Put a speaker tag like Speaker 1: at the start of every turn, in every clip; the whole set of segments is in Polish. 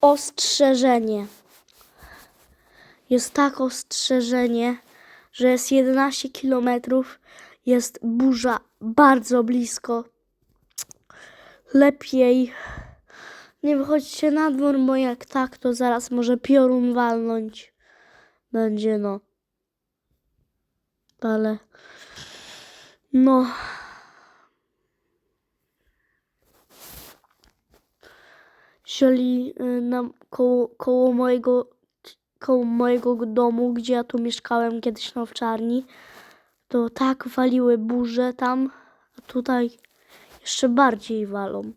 Speaker 1: Ostrzeżenie. Jest tak ostrzeżenie, że jest 11 km. Jest burza bardzo blisko. Lepiej nie wychodźcie na dwór, bo jak tak, to zaraz może piorun walnąć. Będzie no. Ale. No. Jeżeli y, nam koło, koło mojego koło mojego domu, gdzie ja tu mieszkałem kiedyś na owczarni, to tak waliły burze tam, a tutaj jeszcze bardziej walą.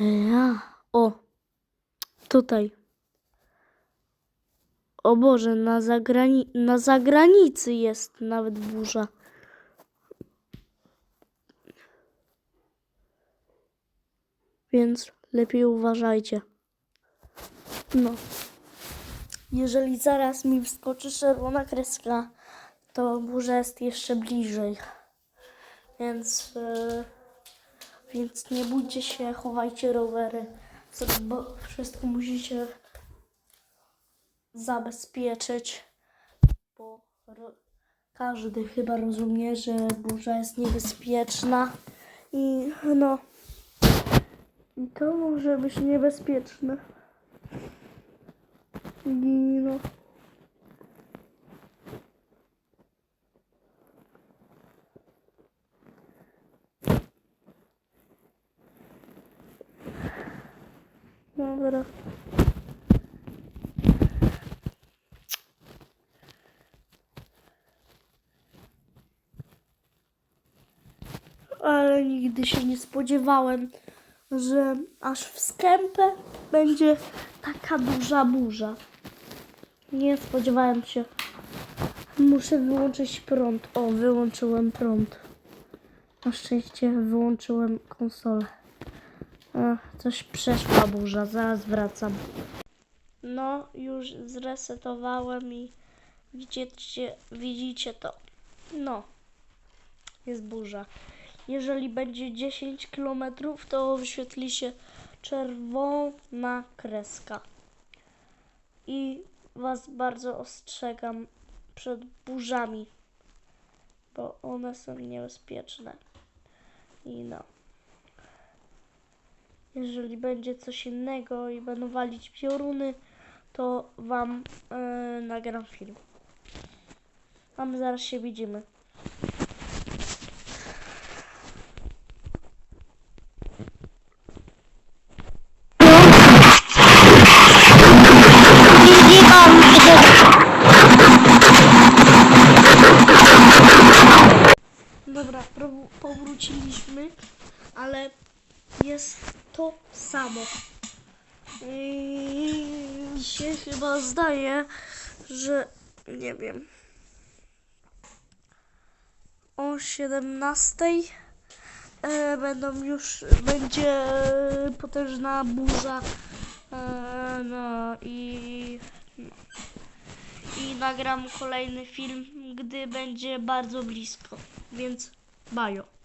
Speaker 1: Ja, o, tutaj. O Boże, na, zagrani na zagranicy jest nawet burza. Więc lepiej uważajcie. No. Jeżeli zaraz mi wskoczy czerwona kreska, to burza jest jeszcze bliżej. Więc, e, więc nie bójcie się, chowajcie rowery. Bo wszystko musicie zabezpieczyć, bo każdy chyba rozumie, że burza jest niebezpieczna i no i to może być niebezpieczne. I no. Dobra. Ale nigdy się nie spodziewałem, że aż w skępę będzie taka duża burza. Nie spodziewałem się. Muszę wyłączyć prąd. O, wyłączyłem prąd. Na szczęście wyłączyłem konsolę. A, coś przeszła burza, zaraz wracam. No, już zresetowałem i widzicie, widzicie to. No, jest burza. Jeżeli będzie 10 km, to wyświetli się czerwona kreska. I Was bardzo ostrzegam przed burzami, bo one są niebezpieczne. I no. Jeżeli będzie coś innego i będą walić pioruny, to Wam yy, nagram film. A my zaraz się widzimy. Dobra, powróciliśmy, ale jest to samo. I się chyba zdaje, że nie wiem. O 17 e, będą już będzie potężna burza. E, no i i nagram kolejny film, gdy będzie bardzo blisko. Więc Baio.